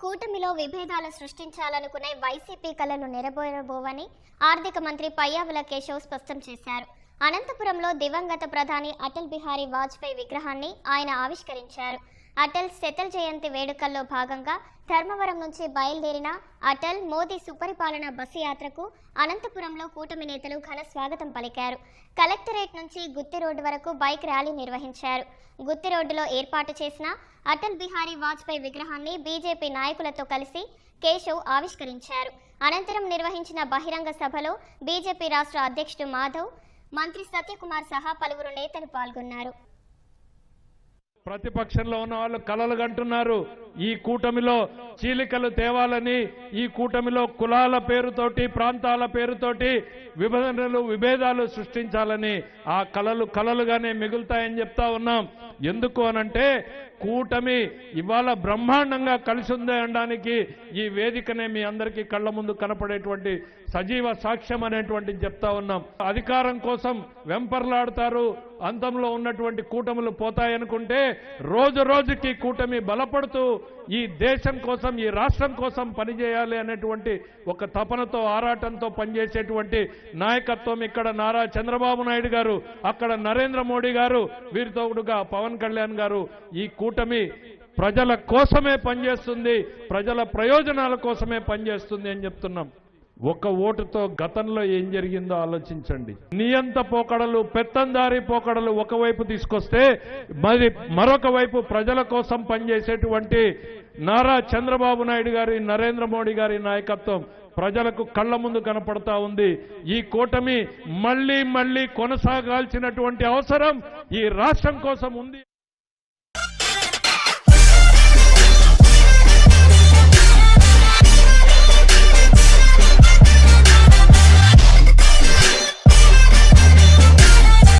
కూటమిలో విభేదాలు సృష్టించాలనుకునే వైసీపీ కళలు నెరవేరబోవని ఆర్థిక మంత్రి పయ్యావుల కేశవ్ స్పష్టం చేశారు. అనంతపురంలో దివంగత ప్రధాని అటల్ బిహారీ వాజ్పేయి విగ్రహాన్ని ఆయన ఆవిష్కరించారు. అటల్ శతల్ జయంతి వేడుకల్లో భాగంగా ధర్మవరం నుంచి బయలుదేరిన అటల్ మోదీ సుపరిపాలన బస్సు యాత్రకు అనంతపురంలో కూటమి నేతలు ఘన స్వాగతం పలికారు. కలెక్టరేట్ నుంచి గుత్తి రోడ్డు వరకు బైక్ ర్యాలీ నిర్వహించారు. గుత్తి రోడ్డులో ఏర్పాటు చేసిన అటల్ బిహారీ వాజ్పేయి విగ్రహాన్ని బీజేపీ నాయకులతో కలిసి కేశవ్ ఆవిష్కరించారు. అనంతరం నిర్వహించిన బహిరంగ సభలో బీజేపీ రాష్ట్ర అధ్యక్షుడు మాధవ్ మంత్రి సత్యకుమార్ సహా పలువురు నేతలు పాల్గొన్నారు. ప్రతిపక్షంలో ఉన్న వాళ్ళు కలలు కంటున్నారు. ఈ కూటమిలో చీలికలు తేవాలని ఈ కూటమిలో కులాల పేరుతోటి ప్రాంతాల పేరుతోటి విభజనలు విభేదాలు సృష్టించాలని ఆ కలలు కలలుగానే మిగులుతాయని చెప్తా ఉన్నాం. ఎందుకు అనంటే కూటమి ఇవాళ బ్రహ్మాండంగా కలిసి ఉంది అనడానికి ఈ వేదికనే మీ అందరికీ కళ్ళ ముందు కనపడేటువంటి సజీవ సాక్ష్యం అనేటువంటిది చెప్తా ఉన్నాం. అధికారం కోసం వెంపర్లాడతారు. అంతంలో ఉన్నటువంటి కూటములు పోతాయనుకుంటే రోజు రోజుకి కూటమి బలపడుతూ ఈ దేశం కోసం ఈ రాష్ట్రం కోసం పనిచేయాలి అనేటువంటి ఒక తపనతో ఆరాటంతో పనిచేసేటువంటి నాయకత్వం ఇక్కడ నారా చంద్రబాబు నాయుడు గారు అక్కడ నరేంద్ర మోడీ గారు వీరితోడుగా పవన్ కళ్యాణ్ గారు ఈ కూటమి ప్రజల కోసమే పనిచేస్తుంది ప్రజల ప్రయోజనాల కోసమే పనిచేస్తుంది అని చెప్తున్నాం. ఒక ఓటుతో గతంలో ఏం జరిగిందో ఆలోచించండి. నియంత పోకడలు పెత్తందారి పోకడలు ఒకవైపు తీసుకొస్తే మరి మరొక వైపు ప్రజల కోసం పనిచేసేటువంటి నారా చంద్రబాబు నాయుడు గారి నరేంద్ర మోడీ గారి నాయకత్వం ప్రజలకు కళ్ళ ముందు కనపడతా ఉంది. ఈ కూటమి మళ్ళీ మళ్ళీ కొనసాగాల్సినటువంటి అవసరం ఈ రాష్ట్రం కోసం ఉంది.